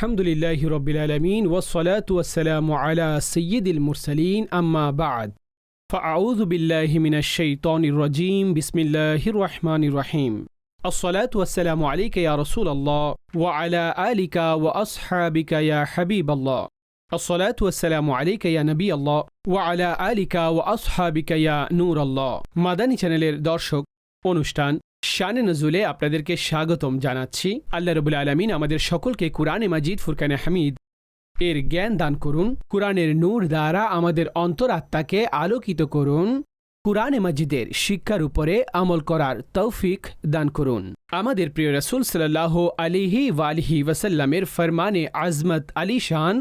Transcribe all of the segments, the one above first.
الحمد لله رب العالمين والصلاة والسلام على سيد المرسلين أما بعد فأعوذ بالله من الشيطان الرجيم بسم الله الرحمن الرحيم الصلاة والسلام عليك يا رسول الله وعلى آلك وأصحابك يا حبيب الله الصلاة والسلام عليك يا نبي الله وعلى آلك وأصحابك يا نور الله মাদানী চ্যানেলের দর্শক অনুষ্ঠান শানে নজুলে আপনাদেরকে স্বাগতম জানাচ্ছি। আল্লাহ রবুল আলমিন আমাদের সকলকে কুরআনে মাজিদ ফুরকানে হামিদ এর জ্ঞান দান করুন। কুরআনের নূর দ্বারা আমাদের অন্তরাত্মাকে আলোকিত করুন। কুরআনে মাজিদের শিক্ষার উপরে আমল করার তৌফিক দান করুন। আমাদের প্রিয় রসুল সাল্লাহ আলিহি ওয়ালিহি ওয়াসাল্লামের ফরমানে আজমত আলী শান,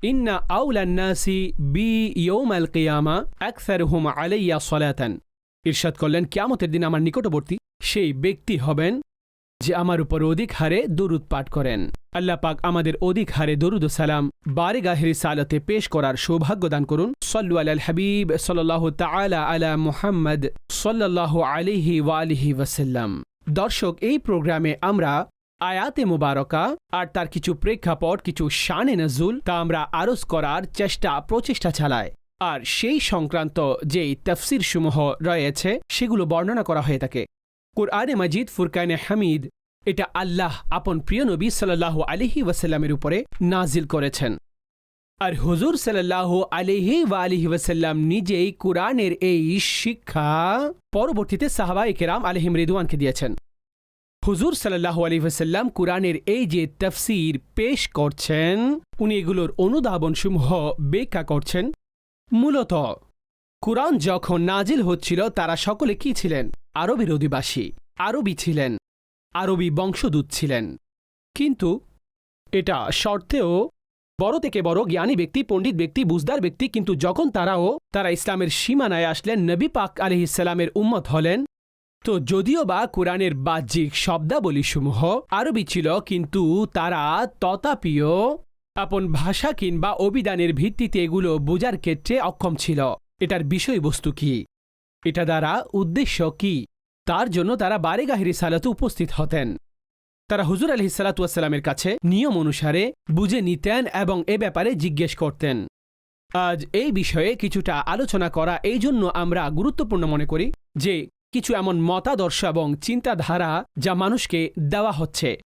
ইন্না আউলান্নাসি বি ইয়ৌম আল কিয়ামা আকসার হুম আলাইয়া সলাতান। ইরশাদ করলেন, কিয়ামতের দিন আমার নিকটবর্তী সেই ব্যক্তি হবেন যে আমার উপর অধিক হারে দরুদ পাঠ করেন। আল্লাহ পাক আমাদের অধিক হারে দরুদ সালাম বারে গাহেরি সালাতে পেশ করার সৌভাগ্য দান করুন। সল্লু আল হাবিব সাল্লাহ তালা আলা মুহাম্মদ সাল্লাহ আলিহি ওয়ালিহি ওয়াসাল্লাম। দর্শক, এই প্রোগ্রামে আমরা আয়াতে মুবারকা আর তার কিছু প্রেক্ষাপট, কিছু শানে নজুল তা আমরা আরজ করার চেষ্টা, প্রচেষ্টা চালায় আর সেই সংক্রান্ত যেই তফসির সমূহ রয়েছে, সেগুলো বর্ণনা করা হয়ে থাকে। কুরআনে মাজিদ, ফুরকানে হামিদ, এটা আল্লাহ আপন প্রিয় নবী সাল্লাহ আলিহি ওয়াসাল্লামের উপরে নাজিল করেছেন। আর হুজুর সাল্লাহ আলিহি ওয়া আলিহি ওয়াসাল্লাম নিজেই কুরআনের এই শিক্ষা পরবর্তীতে সাহাবা কেরাম আলহিম রিদওয়ানকে দিয়েছেন। হুজুর সাল্লাহ আলী ওয়াসাল্লাম কুরআনের এই যে তফসির পেশ করছেন, উনি এগুলোর অনুধাবনসমূহ ব্যাখ্যা করছেন। মূলত কুরআন যখন নাজিল হচ্ছিল, তারা সকলে কি ছিলেন? আরবের অধিবাসী আরবি ছিলেন, আরবি বংশদূত ছিলেন। কিন্তু এটা শর্তেও বড় থেকে বড় জ্ঞানী ব্যক্তি, পণ্ডিত ব্যক্তি বুজদার ব্যক্তি, কিন্তু যখন তারাও তারা ইসলামের সীমানায় আসলেন, নবী পাক আলহ ইসলামের উম্মত হলেন, তো যদিও বা কোরআনের বাহ্যিক শব্দাবলীসমূহ আরবি ছিল, কিন্তু তারা তথাপিও আপন ভাষা কিংবা অভিধানের ভিত্তিতে এগুলো বোঝার ক্ষেত্রে অক্ষম ছিল। এটার বিষয়বস্তু কি? এটা দ্বারা উদ্দেশ্য কি? তার জন্য তারা বারেগাহিরি সালাতে উপস্থিত হতেন। তারা হুজুর আলহি সালাতুয়াসাল্লামের কাছে নিয়ম অনুসারে বুঝে নিতেন এবং এ ব্যাপারে জিজ্ঞেস করতেন। আজ এই বিষয়ে কিছুটা আলোচনা করা এই জন্য আমরা গুরুত্বপূর্ণ মনে করি যে কিছু এমন মতাদর্শ এবং চিন্তাধারা যা মানুষকে দেওয়া হচ্ছে।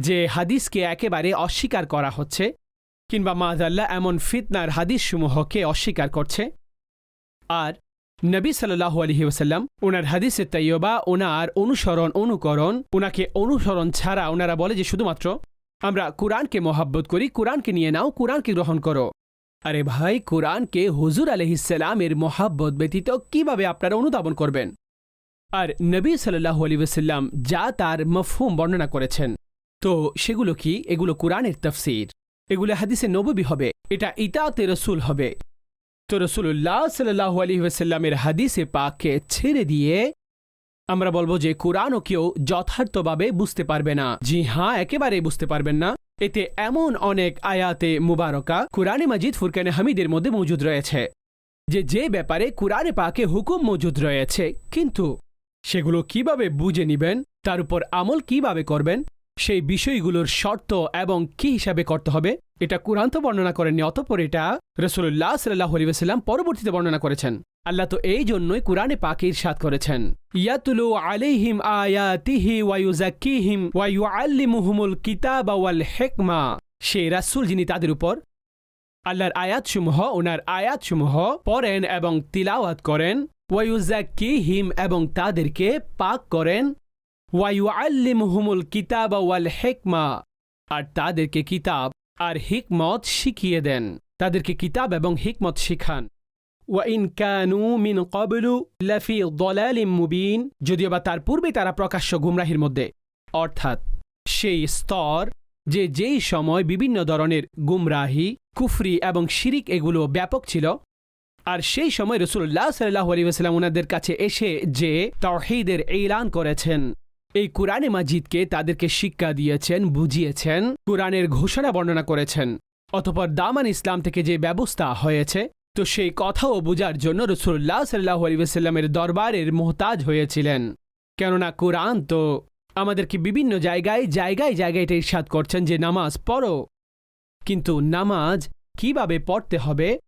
যে হাদিসকে একেবারে অস্বীকার করা হচ্ছে কিংবা মাদাল্লাহ এমন ফিতনার হাদিসসমূহকে অস্বীকার করছে আর নবী সাল্লাহ আলহি ওসাল্লাম ওনার হাদিসে তৈয়বা ওনার অনুসরণ, অনুকরণ ওনাকে অনুসরণ ছাড়া ওনারা বলে যে শুধুমাত্র আমরা কোরআনকে মোহাব্বত করি, কোরআনকে নিয়ে নাও, কোরআনকে গ্রহণ করো। আরে ভাই, কোরআনকে হুজুর আলহিসাল্লামের মোহাব্বত ব্যতীত কীভাবে আপনারা অনুধাবন করবেন? আর নবী সাল্লাহ আলী ওসাল্লাম যা তার মফহুম বর্ণনা করেছেন। তো সেগুলো কি? এগুলো কোরআনের তফসির। এগুলো হাদিসে নববী হবে। এটা ইতাতে রসুল হবে। তো রসুল্লাহ সাল্লাহ আলী ওয়াসাল্লামের হাদিসে পাককে ছেড়ে দিয়ে আমরা বলব যে কোরআনও কেউ যথার্থভাবে বুঝতে পারবে না। জি হ্যাঁ একেবারে বুঝতে পারবেন না। এতে এমন অনেক আয়াতে মুবারকা কোরআনে মাজিদ, ফুরকানে হামিদের মধ্যে মজুদ রয়েছে। যে যে ব্যাপারে কোরআনে পাকে হুকুম মজুদ রয়েছে, কিন্তু সেগুলো কীভাবে বুঝে নিবেন, তার উপর আমল কীভাবে করবেন সেই বিষয়গুলোর শর্ত এবং কি হিসাবে করতে হবে, এটা কুরআন তো বর্ণনা করেননি, অতপর এটা রসুল্লাহ সাল্লাহ আলিবাসাল্লাম পরবর্তীতে বর্ণনা করেছেন। আল্লাহ তো এই জন্যই কুরআনে পাকে ইরশাদ করেছেন। ইয়াতুলু আলাইহিম আয়াতিহি ওয়ায়ুজাক্কিহিম ওয়ায়ুআল্লিমুহুমুল কিতাবা ওয়াল হিকমা। সেই রাসূল যিনি তাদের উপর আল্লাহর আয়াতসমূহ, ওনার আয়াতসমূহ পড়েন এবং তিলাওয়াত করেন ওয়ায়ুজাক্কিহিম এবং তাদেরকে পাক করেন ওয়ায়ুআল্লিমুহুমুল কিতাব ওয়াল হেকমা। আর তাদেরকে কিতাব আর হিকমত শিখিয়ে দেন। তাদেরকে কিতাব এবং হিকমত শিখান। ওয়াইন কানু মিন কবলু লাফি দলালিম মুবিন। যদিও বা তার পূর্বে তারা প্রকাশ্য গুমরাহির মধ্যে। অর্থাৎ সেই স্তর যে যেই সময় বিভিন্ন ধরনের গুমরাহি, কুফরি এবং শিরিক এগুলো ব্যাপক ছিল, আর সেই সময় রসুল্লাহ সাল্লাহ আলী ওয়াসাল্লাম ওনাদের কাছে এসে যে তহিদের এইলান করেছেন। এই কোরআনে মাজিদকে তাদেরকে শিক্ষা দিয়েছেন, বুঝিয়েছেন, কোরআনের ঘোষণা বর্ণনা করেছেন। অতপর দামান ইসলাম থেকে যে ব্যবস্থা হয়েছে, তো সেই কথাও বোঝার জন্য রসুল্লাহ সাল্লাহ আলিবাসাল্লামের দরবারের মোহতাজ হয়েছিলেন। কেননা কোরআন তো আমাদেরকে বিভিন্ন জায়গায় জায়গায় জায়গায় এটা ইরশাদ করছেন যে নামাজ পড়ো। কিন্তু নামাজ কীভাবে পড়তে হবে?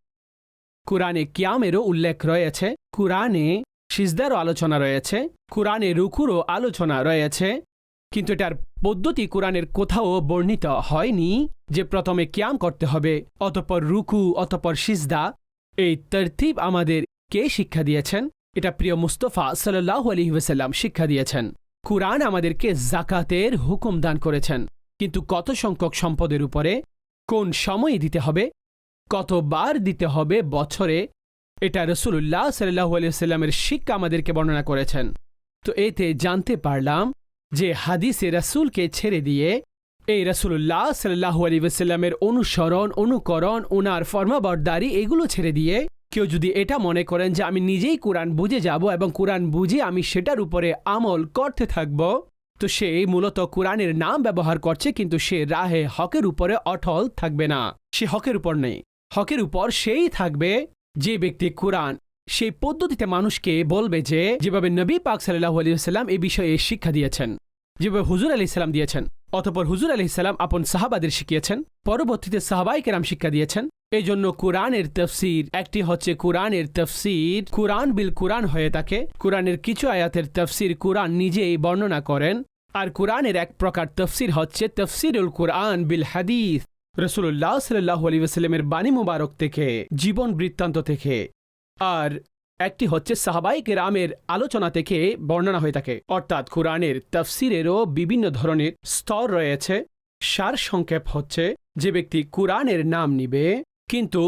কোরআনে কিয়ামেরও উল্লেখ রয়েছে, কোরআনে সিজদারও আলোচনা রয়েছে, কোরআনে রুকুরও আলোচনা রয়েছে, কিন্তু এটার পদ্ধতি কোরআনের কোথাও বর্ণিত হয়নি যে প্রথমে ক্যাম করতে হবে, অতপর রুকু, অতপর সিজদা। এই তরতিব আমাদের কে শিক্ষা দিয়েছেন? এটা প্রিয় মুস্তফা সাল্লাহ আলহিহাসাল্লাম শিক্ষা দিয়েছেন। কুরআন আমাদেরকে জাকাতের হুকুম দান করেছেন, কিন্তু কত সংখ্যক সম্পদের উপরে কোন সময়ে দিতে হবে, কতবার দিতে হবে বছরে এটা রসুল্লাহ সাল্লাহ আলিয়াল্লামের শিক্ষা আমাদেরকে বর্ণনা করেছেন। তো এতে জানতে পারলাম যে হাদিসে রাসূলকে ছেড়ে দিয়ে এই রসুল্লাহ সাল্লাহ আলী অনুসরণ, অনুকরণ ওনার ফর্মাবরদারি এগুলো ছেড়ে দিয়ে কেউ যদি এটা মনে করেন যে আমি নিজেই কোরআন বুঝে যাব এবং কোরআন বুঝে আমি সেটার উপরে আমল করতে থাকব, তো সে মূলত কোরআনের নাম ব্যবহার করছে কিন্তু সে রাহে হকের উপরে অটল থাকবে না। সে হকের উপর নেই। হকের উপর সেই থাকবে যে ব্যক্তি কোরআন, সেই পদ্ধতিতে মানুষকে বলবে যে, যেভাবে নবী পাক সাল্লাহ আলিয়াল্লাম এই বিষয়ে শিক্ষা দিয়েছেন, যেভাবে হুজুর আলি ইসলাম দিয়েছেন, অতপর হুজুর আলি ইসলাম আপন সাহাবাদের শিখিয়েছেন, পরবর্তীতে সাহাবাই কেরাম শিক্ষা দিয়েছেন। এই জন্য কোরআনের তফসির, একটি হচ্ছে কোরআনের তফসির, কোরআন বিল কোরআন হয়ে থাকে, কোরআনের কিছু আয়াতের তফসির কোরআন নিজেই বর্ণনা করেন, আর কোরআনের এক প্রকার তফসির হচ্ছে তফসিরুল কোরআন বিল হাদিস। রসুল্লাহ সাল্লাহ আলী ওসাল্লামের বাণী মুবারক থেকে, জীবন বৃত্তান্ত থেকে, আর একটি হচ্ছে সাহাবাইক কেরামের আলোচনা থেকে বর্ণনা হয়ে থাকে। অর্থাৎ কোরআনের তফসিরেরও বিভিন্ন ধরনের স্তর রয়েছে। সার সংক্ষেপ হচ্ছে, যে ব্যক্তি কোরআনের নাম নিবে, কিন্তু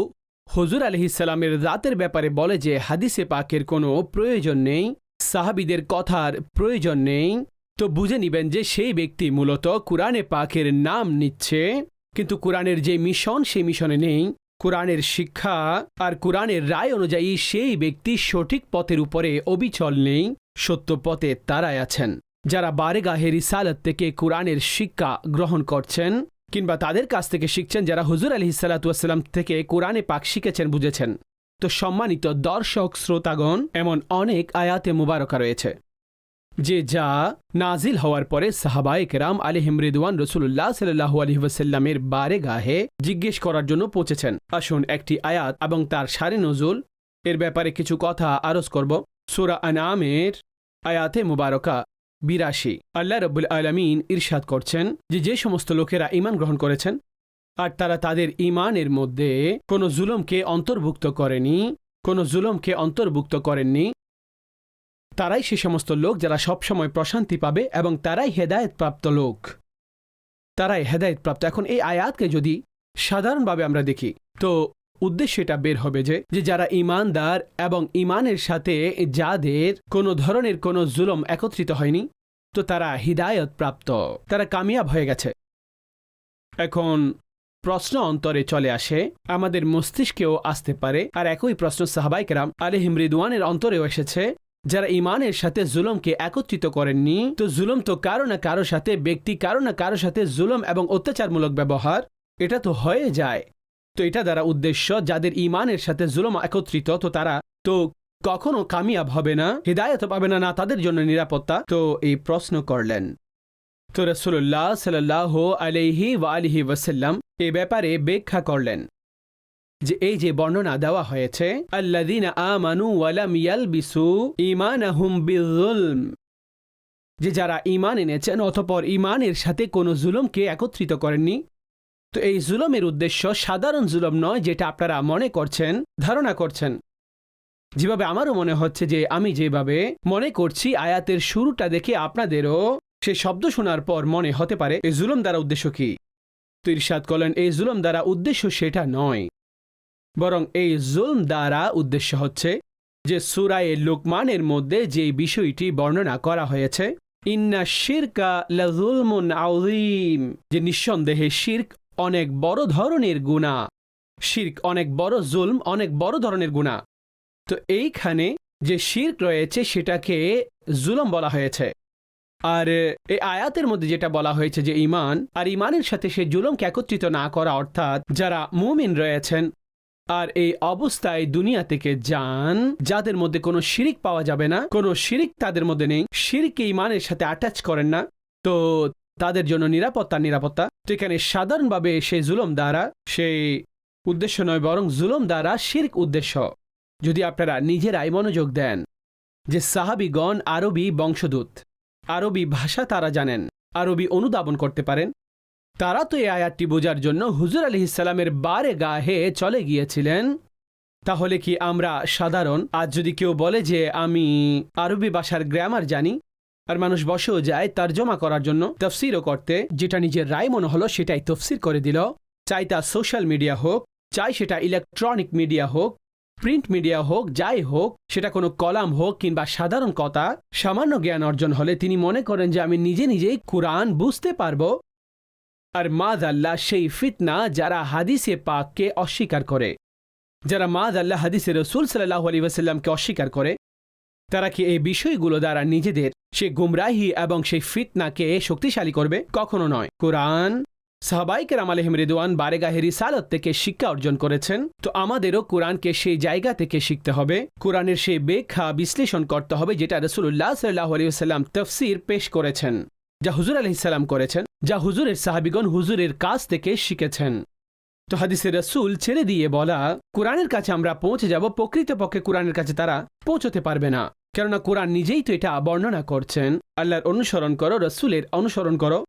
হজুর আলহিসাল্লামের রাতের ব্যাপারে বলে যে হাদিসে পাকের কোনো প্রয়োজন নেই, সাহাবিদের কথার প্রয়োজন নেই, তো বুঝে নিবেন যে সেই ব্যক্তি মূলত কোরআনে পাকের নাম নিচ্ছে। কিন্তু কোরআনের যে মিশন, সেই মিশনে নেই। কোরআনের শিক্ষা আর কোরআনের রায় অনুযায়ী সেই ব্যক্তি সঠিক পথের উপরে অবিচল নেই, সত্য পথে তারাই আছেন। যারা বারেগাহে রিসালত থেকে কোরআনের শিক্ষা গ্রহণ করছেন কিংবা তাদের কাছ থেকে শিখছেন, যারা হুজুর আলি সাল্লাতুয়াসাল্লাম থেকে কোরআনে পাক শিখেছেন, বুঝেছেন। তো সম্মানিত দর্শক, শ্রোতাগণ, এমন অনেক আয়াতে মুবারকা রয়েছে। যে যা নাজিল হওয়ার পরে সাহাবায়ে কেরাম আলী হিমরিদওয়ান রসুল্লাহ সাল্লাহু আলহি ওয়াসাল্লামের বারে গাহে জিজ্ঞেস করার জন্য পৌঁছেছেন। আসুন একটি আয়াত এবং তার সারে নজুল। এর ব্যাপারে কিছু কথা আরজ করব। সুরা আনামের আয়াতে মুবারকা বিরাশি। আল্লাহ রব্বুল আলমিন ইরশাদ করছেন যে যে সমস্ত লোকেরা ইমান গ্রহণ করেছেন আর তারা তাদের ইমানের মধ্যে কোনো জুলমকে অন্তর্ভুক্ত করেনি, কোনো জুলমকে অন্তর্ভুক্ত করেননি তারাই সে সমস্ত লোক যারা সবসময় প্রশান্তি পাবে এবং তারাই হেদায়তপ্রাপ্ত লোক। তারাই হেদায়তপ্রাপ্ত। এখন এই আয়াতকে যদি সাধারণভাবে আমরা দেখি, তো উদ্দেশ্য এটা বের হবে যে যে যারা ইমানদার এবং ইমানের সাথে যাদের কোনো ধরনের কোনো জুলম একত্রিত হয়নি, তো তারা হিদায়ত প্রাপ্ত তারা কামিয়াব হয়ে গেছে। এখন প্রশ্ন অন্তরে চলে আসে, আমাদের মস্তিষ্কেও আসতে পারে। আর একই প্রশ্ন সাহাবাইকেরাম আলে হিমরিদওয়ানের অন্তরেও এসেছে যারা ইমানের সাথে জুলমকে একত্রিত করেননি, তো জুলম তো কারও না কারও সাথে, ব্যক্তি কারও না কারও সাথে জুলম এবং অত্যাচারমূলক ব্যবহার, এটা তো হয়ে যায়। তো এটা দ্বারা উদ্দেশ্য, যাদের ইমানের সাথে জুলম একত্রিত, তো তারা তো কখনো কামিয়াব হবে না, হৃদায়ত পাবে না না তাদের জন্য নিরাপত্তা, তো এই প্রশ্ন করলেন। তো রসুল্লাহ সাল্লাহ আলহি ওয়া আলহি ওয়াসাল্লাম এ ব্যাপারে ব্যাখ্যা করলেন। যে এই যে বর্ণনা দেওয়া হয়েছে ওয়ালাম ইয়ালবিসু ঈমানাহুম বিযুলম। যে যারা ঈমান এনেছেন অতঃপর ঈমানের সাথে কোনো জুলুমকে একত্রিত করেননি। তো এই জুলমের উদ্দেশ্য সাধারণ জুলম নয় যেটা আপনারা মনে করছেন, ধারণা করছেন। যেভাবে আমারও মনে হচ্ছে যে আমি যেভাবে মনে করছি, আয়াতের শুরুটা দেখে আপনাদেরও সে শব্দ শোনার পর মনে হতে পারে এই জুলম দ্বারা উদ্দেশ্য কি? তো ইরশাদ করলেন এই জুলম দ্বারা উদ্দেশ্য সেটা নয়। বরং এই জুলম দ্বারা উদ্দেশ্য হচ্ছে যে সুরায়ে লোকমানের মধ্যে যে বিষয়টি বর্ণনা করা হয়েছে, ইন্না শিরকা লাজুলমুন আউজিম যে নিঃসন্দেহে শির্ক অনেক বড় ধরনের গুণা শির্ক অনেক বড় জুলম, অনেক বড় ধরনের গুণা তো এইখানে যে শির্ক রয়েছে সেটাকে জুলম বলা হয়েছে। আর এই আয়াতের মধ্যে যেটা বলা হয়েছে যে ইমান আর ইমানের সাথে সে জুলমকে একত্রিত না করা অর্থাৎ যারা মুমিন রয়েছেন আর এই অবস্থায় দুনিয়া থেকে যান, যাদের মধ্যে কোনো শিরিক পাওয়া যাবে না, কোনো শিরিক তাদের মধ্যে নেই, শিরিক ইমানের সাথে অ্যাটাচ করেন না। তো তাদের জন্য নিরাপত্তা নিরাপত্তা। তো এখানে সাধারণভাবে সেই জুলম দ্বারা সেই উদ্দেশ্য নয়, বরং জুলম দ্বারা শির্ক উদ্দেশ্য। যদি আপনারা নিজেরাই মনোযোগ দেন, যে সাহাবিগণ আরবি বংশদূত, আরবি ভাষা তারা জানেন, আরবি অনুধাবন করতে পারেন তারা তো এই আয়াতটি বোঝার জন্য হুজুর আলি ইসালামের বারে গাহে চলে গিয়েছিলেন। তাহলে কি আমরা সাধারণ? আজ যদি কেউ বলে যে আমি আরবি ভাষার গ্রামার জানি, আর মানুষ বসেও যায় তার জমা করার জন্য, তফসিরও করতে, যেটা নিজের রায় মনে হলো সেটাই তফসির করে দিল। চাই তা সোশ্যাল মিডিয়া হোক, চাই সেটা ইলেকট্রনিক মিডিয়া হোক প্রিন্ট মিডিয়া হোক, যাই হোক, সেটা কোনো কলাম হোক কিংবা সাধারণ কথা, সামান্য জ্ঞান অর্জন হলে তিনি মনে করেন যে আমি নিজে নিজেই কোরআন বুঝতে পারব। আর মাদ আল্লাহ সেই ফিতনা যারা হাদিসে পাককে অস্বীকার করে। যারা মাদ আল্লাহ হাদিসে রসুল সাল্লাহ আলী ওয়াসাল্লামকে অস্বীকার করে, তারা কি এই বিষয়গুলো দ্বারা নিজেদের সে গুমরাহি এবং সেই ফিতনাকে শক্তিশালী করবে? কখনো নয়। কোরআন সাহবাইকেরাম আলহিম রিদওয়ান বারেগাহে রিসালত থেকে শিক্ষা অর্জন করেছেন। তো আমাদেরও কোরআনকে সেই জায়গা থেকে শিখতে হবে। কোরআনের সেই ব্যাখ্যা বিশ্লেষণ করতে হবে যেটা রসুল্লাহ সাল্লাহ আলিয়াল্লাম তফসির পেশ করেছেন। যা হুজুর আলহিসাল্লাম করেছেন, যা হুজুরের সাহাবিগণ হুজুরের কাছ থেকে শিখেছেন। তো হাদিসে রসুল ছেড়ে দিয়ে বলা, কোরআনের কাছে আমরা পৌঁছে যাব, প্রকৃতপক্ষে কোরআনের কাছে তারা পৌঁছতে পারবে না। কেননা কোরআন নিজেই তো এটা বর্ণনা করছেন। আল্লাহর অনুসরণ করো, রসুলের অনুসরণ করো।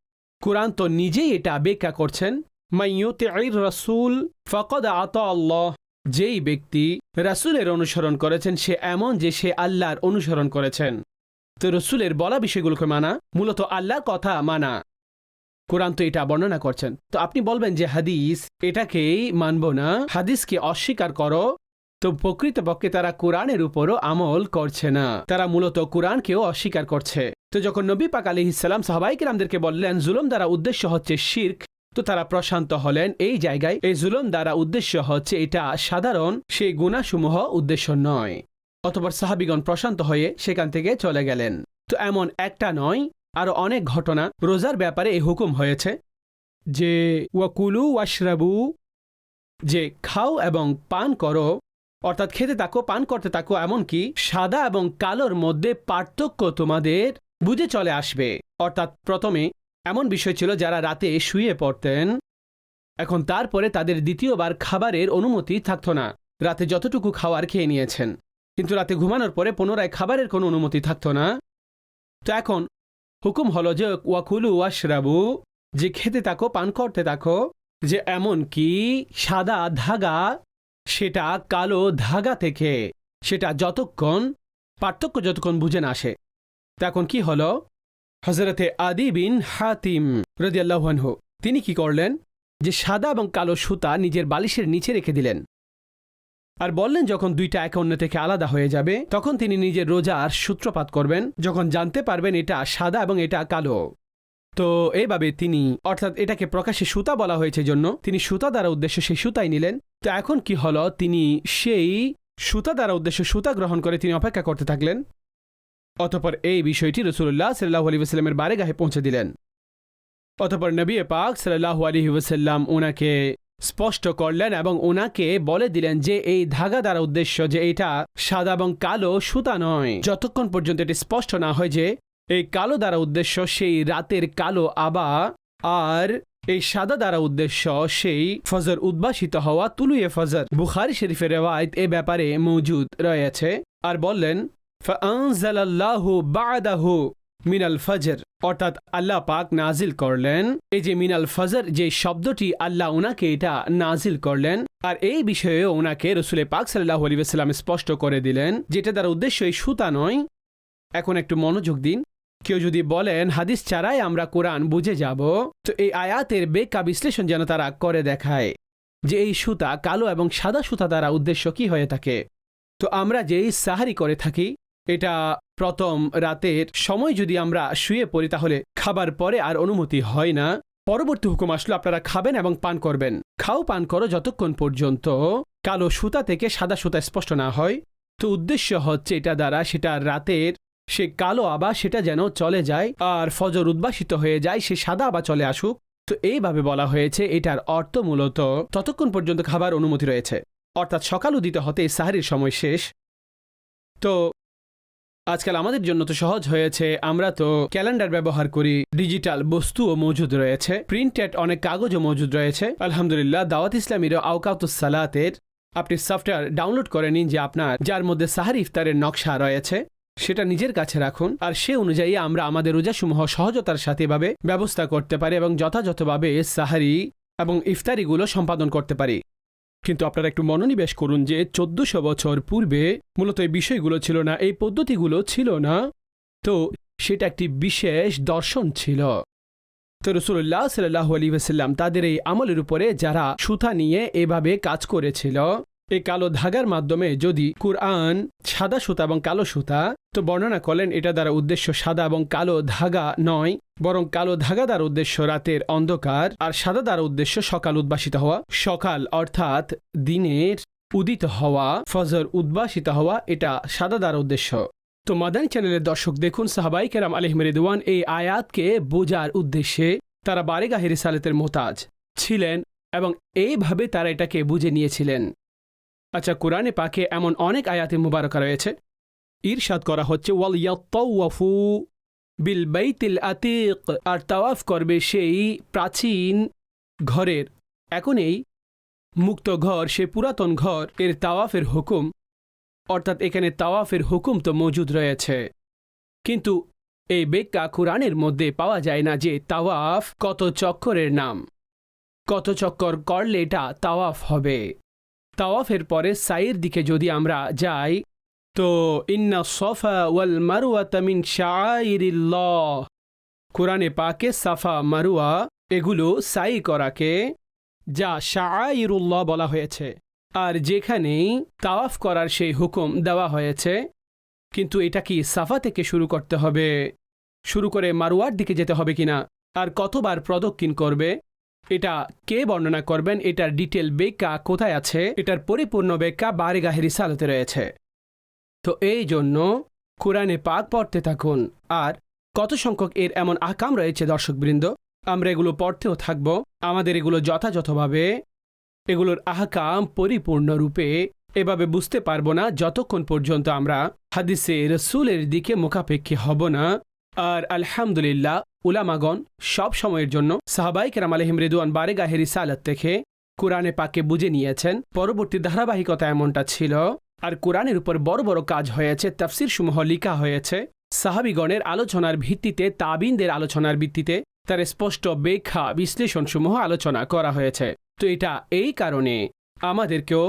কোরআন তো নিজেই এটা ব্যাখ্যা করছেন। রসুল ফকদ আত আল্লাহ। যেই ব্যক্তি রাসুলের অনুসরণ করেছেন, সে এমন যে সে আল্লাহর অনুসরণ করেছেন। তো রসুলের বলা বিষয়গুলোকে মানা, মূলত আল্লাহর কথা মানা। কোরআন তো এটা বর্ণনা করছেন। তো আপনি বলবেন যে হাদিস এটাকেই মানব না, হাদিসকে অস্বীকার করো, তো প্রকৃতপক্ষে তারা কোরআনের উপরও আমল করছে না। তারা মূলত কোরআনকেও অস্বীকার করছে। তো যখন নবী পাক আলী ইসলাম সাহবাইকেরামদেরকে বললেন, জুলুম দ্বারা উদ্দেশ্য হচ্ছে শির্ক তো তারা প্রশান্ত হলেন এই জায়গায়। এই জুলুম দ্বারা উদ্দেশ্য হচ্ছে এটা সাধারণ সেই গুণাসমূহ উদ্দেশ্য নয়। অতপর সাহাবিগণ প্রশান্ত হয়ে সেখান থেকে চলে গেলেন। তো এমন একটা নয় আরও অনেক ঘটনা রোজার ব্যাপারে এই হুকুম হয়েছে যে, ওয়াকুলু ওয়াশরাবু, যে খাও এবং পান করো, অর্থাৎ খেতে থাকো, পান করতে থাকো, এমনকি সাদা এবং কালোর মধ্যে পার্থক্য তোমাদের বুঝে চলে আসবে। অর্থাৎ প্রথমে এমন বিষয় ছিল যারা রাতে শুয়ে পড়তেন। এখন তারপরে তাদের দ্বিতীয়বার খাবারের অনুমতি থাকত না। রাতে যতটুকু খাওয়ার খেয়ে নিয়েছেন। কিন্তু রাতে ঘুমানোর পরে পুনরায় খাবারের কোনো অনুমতি থাকতো না। তো এখন হুকুম হলো যে, ওয়াকুলু ওয়াশরাবু, যে খেতে থাকো, পান করতে থাকো, যে এমন কি সাদা ধাগা, সেটা কালো ধাগা থেকে, সেটা যতক্ষণ, পার্থক্য যতক্ষণ বুঝে না আসে। তা এখন কি হলো? হজরতে আদি বিন হাতিম রদিয়াল্লাহু তিনি কি করলেন? যে সাদা এবং কালো সুতা নিজের বালিশের নিচে রেখে দিলেন। আর বললেন, যখন দুইটা এক অন্য থেকে আলাদা হয়ে যাবে, তখন তিনি নিজের রোজার সূত্রপাত করবেন। যখন জানতে পারবেন এটা সাদা এবং এটা কালো। তো এইভাবে তিনি, অর্থাৎ এটাকে প্রকাশ্যে সুতা বলা হয়েছে জন্য তিনি সুতা দ্বারা উদ্দেশ্য সেই সুতাই নিলেন। তো এখন কি হলো? তিনি সেই সুতা দ্বারা উদ্দেশ্য সুতা গ্রহণ করে তিনি অপেক্ষা করতে থাকলেন। অতপর এই বিষয়টি রসুল্লাহ সাল্লাহ আলী ওসাল্লামের বারে গাহে পৌঁছে দিলেন। অতপর নবী পাক সাল্লাহ আলী ওসাল্লাম ওনাকে স্পষ্ট করলেন এবং ওনাকে বলে দিলেন যে এই ধাগা দ্বারা উদ্দেশ্য যে এটা সাদা এবং কালো সুতা নয়। যতক্ষণ পর্যন্ত এটি স্পষ্ট না হয় যে এই কালো দ্বারা উদ্দেশ্য, সেই রাতের কালো আবা আর এই সাদা দ্বারা উদ্দেশ্য, সেই ফজর উদ্ভাসিত হওয়া তুলুয়ে ফজর। বুখারি শরীফের রেওয়ায়ত এ ব্যাপারে মজুদ রয়েছে। আর বললেন ফাআনজালাল্লাহু বাদাহু মিনাল ফজর। অর্থাৎ আল্লাহ পাক নাজিল করলেন। এই যে মিনাল ফজর, যে শব্দটি আল্লাহ ওনাকে এটা নাজিল করলেন, আর এই বিষয়ে ওনাকে রসুলে পাক সাল্লাহ আলী সাল্লাম স্পষ্ট করে দিলেন, যেটা তার উদ্দেশ্য এই সুতা নয়। এখন একটু মনোযোগ দিন। কেউ যদি বলেন, হাদিস ছাড়াই আমরা কোরআন বুঝে যাব, তো এই আয়াতের বেকা বিশ্লেষণ যেন তারা করে দেখায়, যে এই সুতা কালো এবং সাদা সুতা দ্বারা উদ্দেশ্য কি হয়ে থাকে। তো আমরা যেই সাহারি করে থাকি, এটা প্রথম রাতের সময় যদি আমরা শুয়ে পড়ি তাহলে খাবার পরে আর অনুমতি হয় না। পরবর্তী হুকুম আসলো আপনারা খাবেন এবং পান করবেন। খাও পান করো যতক্ষণ পর্যন্ত কালো সুতা থেকে সাদা সুতা স্পষ্ট না হয়। তো উদ্দেশ্য হচ্ছে এটা দ্বারা সেটা রাতের সে কালো আবা সেটা যেন চলে যায় আর ফজর উদ্ভাসিত হয়ে যায় সে সাদা আবা চলে আসুক। তো এইভাবে বলা হয়েছে, এটার অর্থ মূলত ততক্ষণ পর্যন্ত খাবার অনুমতি রয়েছে। অর্থাৎ সকাল উদিত হতে সাহারির সময় শেষ। তো আজকাল আমাদের জন্য তো সহজ হয়েছে, আমরা তো ক্যালেন্ডার ব্যবহার করি, ডিজিটাল বস্তুও মজুদ রয়েছে, প্রিন্টেড অনেক কাগজও মজুদ রয়েছে। আলহামদুলিল্লাহ, দাওয়াত ইসলামীর আওকাতুস সালাতের আপনি সফটওয়্যার ডাউনলোড করে নিন যে আপনার, যার মধ্যে সাহারি ইফতারের নকশা রয়েছে, সেটা নিজের কাছে রাখুন, আর সে অনুযায়ী আমরা আমাদের রোজাসমূহ সহজতার সাথে এভাবে ব্যবস্থা করতে পারি এবং যথাযথভাবে সাহারি এবং ইফতারিগুলো সম্পাদন করতে পারি। কিন্তু আপনারা একটু মনোনিবেশ করুন যে চোদ্দশো বছর পূর্বে মূলত এই বিষয়গুলো ছিল না, এই পদ্ধতিগুলো ছিল না। তো সেটা একটি বিশেষ দর্শন ছিল। তো রসুল্লাহ সাল্লাহ আলী ওসাল্লাম তাদের এই আমলের উপরে যারা সুতা নিয়ে এভাবে কাজ করেছিল এই কালো ধাগার মাধ্যমে যদি কুরআন সাদা সুতা এবং কালো সুতা, তো বর্ণনা করলেন এটা দ্বারা উদ্দেশ্য সাদা এবং কালো ধাগা নয়, বরং কালো ধাগা দ্বারা উদ্দেশ্য রাতের অন্ধকার আর সাদা দ্বারা উদ্দেশ্য সকাল উদ্ভাসিত হওয়া। সকাল অর্থাৎ দিনের উদিত হওয়া, ফজর উদ্ভাসিত হওয়া, এটা সাদা দ্বারা উদ্দেশ্য। তো মাদানী চ্যানেলের দর্শক দেখুন, সাহাবাই কেরাম আলহিম রেদওয়ান এই আয়াতকে বোঝার উদ্দেশ্যে তারা বারেগাহে সালেতের মোতাজ ছিলেন এবং এইভাবে তারা এটাকে বুঝে নিয়েছিলেন। আচ্ছা কোরআনে পাকে এমন অনেক আয়াতে মুবারকা রয়েছে। ঈর্ষাদ করা হচ্ছে, ওয়াল ইয়াত্তাওয়াফু বিল বাইতিল আতিক আর তাওয়াফ করবে সেই প্রাচীন ঘরের। এখন এই মুক্ত ঘর, সে পুরাতন ঘর, এর তাওয়াফের হুকুম, অর্থাৎ এখানে তাওয়াফের হুকুম তো মজুদ রয়েছে। কিন্তু এই বেক্কা কোরআনের মধ্যে পাওয়া যায় না যে তাওয়াফ কত চক্করের নাম। কত চক্কর করলে এটা তাওয়াফ হবে। তাওয়াফের পরে সাইয়ের দিকে যদি আমরা যাই, তো ইন্না সফা ওয়াল মারুয়া তামিন কোরআনে পাকে সাফা মারুয়া এগুলো সাই করাকে যা শাইরুল্লাহ বলা হয়েছে। আর যেখানেই তাওয়াফ করার সেই হুকুম দেওয়া হয়েছে, কিন্তু এটা কি সাফা থেকে শুরু করতে হবে? শুরু করে মারুয়ার দিকে যেতে হবে কিনা? আর কতবার প্রদক্ষিণ করবে? এটা কে বর্ণনা করবেন? এটার ডিটেল বেকা কোথায় আছে? এটার পরিপূর্ণ বেকা বারেগাহে রিসালতে রয়েছে। তো এই জন্য কোরআনে পাক পড়তে থাকুন। আর কত সংখ্যক এর এমন আকাম রয়েছে, দর্শকবৃন্দ? আমরা এগুলো পড়তেও থাকব। আমাদের এগুলো যথাযথভাবে, এগুলোর আহকাম পরিপূর্ণরূপে এভাবে বুঝতে পারব না, যতক্ষণ পর্যন্ত আমরা হাদিসে রসুলের দিকে মুখাপেক্ষী হব না। আর আলহামদুলিল্লাহ, উলামাগণ সব সময়ের জন্য সাহাবাই কেরাম আলহিম রেদুয়ান বারেগাহের রিসালাত থেকে কোরআনে পাকে বুঝে নিয়েছেন, পরবর্তী ধারাবাহিকতা এমনটা ছিল। আর কোরআনের উপর বড় বড় কাজ হয়েছে তাফসির সমূহ লিখা হয়েছে। সাহাবিগণের আলোচনার ভিত্তিতে, তাবিনদের আলোচনার ভিত্তিতে তার স্পষ্ট ব্যাখ্যা, বিশ্লেষণসমূহ আলোচনা করা হয়েছে। তো এটা এই কারণে আমাদেরকেও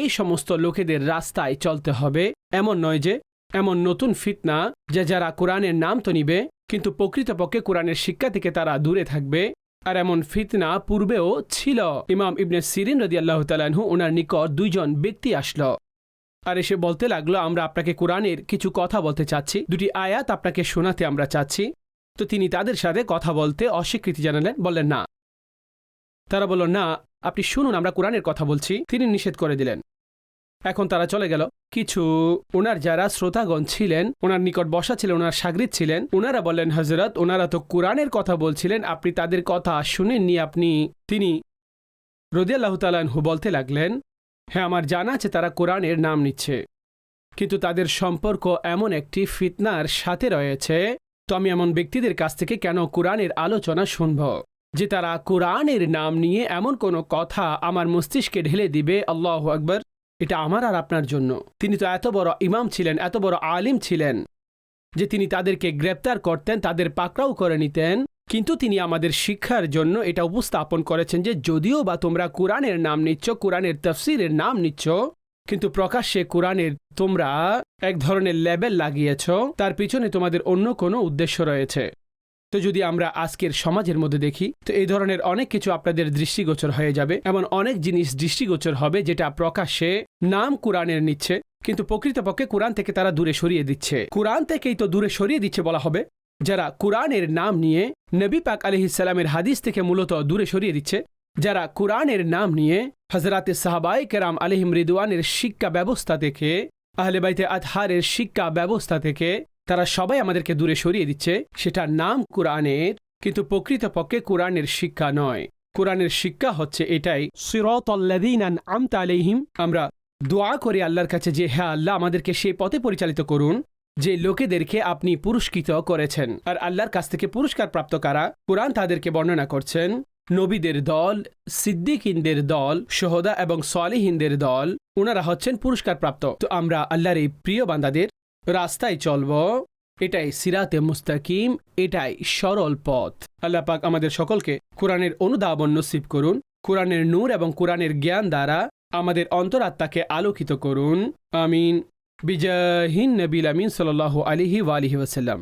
এই সমস্ত লোকেদের রাস্তায় চলতে হবে। এমন নয় যে এমন নতুন ফিতনা যে যারা কোরআনের নাম তো নিবে, কিন্তু প্রকৃতপক্ষে কোরআনের শিক্ষা থেকে তারা দূরে থাকবে। আর এমন ফিতনা পূর্বেও ছিল। ইমাম ইবনে সিরিন রদি আল্লাহ তালাহু ওনার নিকট দুইজন ব্যক্তি আসলো। আর এসে বলতে লাগল, আমরা আপনাকে কোরআনের কিছু কথা বলতে চাচ্ছি। দুটি আয়াত আপনাকে শোনাতে আমরা চাচ্ছি। তো তিনি তাদের সাথে কথা বলতে অস্বীকৃতি জানালেন, বললেন, না। তারা বলল, না, আপনি শুনুন, আমরা কোরআনের কথা বলছি। তিনি নিষেধ করে দিলেন। এখন তারা চলে গেল। কিছু ওনার যারা শ্রোতাগণ ছিলেন ওনার নিকট বসা ছিলেন ওনার সাগরিদ ছিলেন ওনারা বললেন হজরত ওনারা তো কোরআনের কথা বলছিলেন, আপনি তাদের কথা শুনেননি, আপনি তিনি রদিয়াল্লাহ তালানহু বলতে লাগলেন হ্যাঁ আমার জানা আছে, তারা কোরআনের নাম নিচ্ছে। কিন্তু তাদের সম্পর্ক এমন একটি ফিতনার সাথে রয়েছে, তো আমি এমন ব্যক্তিদের কাছ থেকে কেন কোরআনের আলোচনা শুনব? যে তারা কোরআনের নাম নিয়ে এমন কোনো কথা আমার মস্তিষ্কে ঢেলে দিবে, আল্লাহ আকবর। এটা আমার আর আপনার জন্য। তিনি তো এত বড় ইমাম ছিলেন, এত বড় আলিম ছিলেন যে তিনি তাদেরকে গ্রেপ্তার করতেন, তাদের পাকড়াও করে নিতেন। কিন্তু তিনি আমাদের শিক্ষার জন্য এটা উপস্থাপন করেছেন যে যদিও বা তোমরা কোরআনের নাম নিচ্ছ, কোরআনের তফসিরের নাম নিচ্ছ, কিন্তু প্রকাশ্যে কোরআনের তোমরা এক ধরনের লেবেল লাগিয়েছ, তার পিছনে তোমাদের অন্য কোনো উদ্দেশ্য রয়েছে। তো যদি আমরা আজকের সমাজের মধ্যে দেখি, তো এই ধরনের অনেক কিছু আপনাদের দৃষ্টিগোচর হয়ে যাবে, এমন অনেক জিনিস দৃষ্টিগোচর হবে যেটা প্রকাশ্যে নাম কোরআনের নিচ্ছে, কিন্তু প্রকৃতপক্ষে কোরআন থেকে তারা দূরে সরিয়ে দিচ্ছে। কোরআন থেকেই তো দূরে সরিয়ে দিচ্ছে বলা হবে। যারা কোরআনের নাম নিয়ে নবী পাক আলহিসাল্লামের হাদিস থেকে মূলত দূরে সরিয়ে দিচ্ছে, যারা কোরআনের নাম নিয়ে হজরাতে সাহাবাই কেরাম আলহিম রিদওয়ানের শিক্ষা ব্যবস্থা থেকে, আহলে বাইতে আধারের শিক্ষা ব্যবস্থা থেকে তারা সবাই আমাদেরকে দূরে সরিয়ে দিচ্ছে। সেটা নাম কোরআনের, কিন্তু প্রকৃতপক্ষে কোরআনের শিক্ষা নয়। কোরআনের শিক্ষা হচ্ছে এটাই, সিরতাল্লাযীনা আমতা আলাইহিম আমরা দোয়া করে আল্লাহর কাছে যে হ্যাঁ আল্লাহ, আমাদেরকে সেই পথে পরিচালিত করুন, যে লোকেদেরকে আপনি পুরস্কৃত করেছেন। আর আল্লাহর কাছ থেকে পুরস্কার প্রাপ্ত কারা? কোরআন তাদেরকে বর্ণনা করছেন, নবীদের দল, সিদ্দিকিনদের দল সোহদা এবং সলিহিনদের দল ওনারা হচ্ছেন পুরস্কার প্রাপ্ত তো আমরা আল্লাহর এই প্রিয় বান্দাদের রাস্তায় চলব, এটাই সিরাতে মুস্তাকিম, এটাই সরল পথ। আল্লাপাক আমাদের সকলকে কোরআনের অনুধাবন নসিব করুন, কোরআনের নূর এবং কোরআনের জ্ঞান দ্বারা আমাদের অন্তরাত্মাকে আলোকিত করুন। আমিন। বিজয়হীন নবীল আমিন সাল্লাহ আলিহি ওয়ালিহি ওয়াসাল্লাম।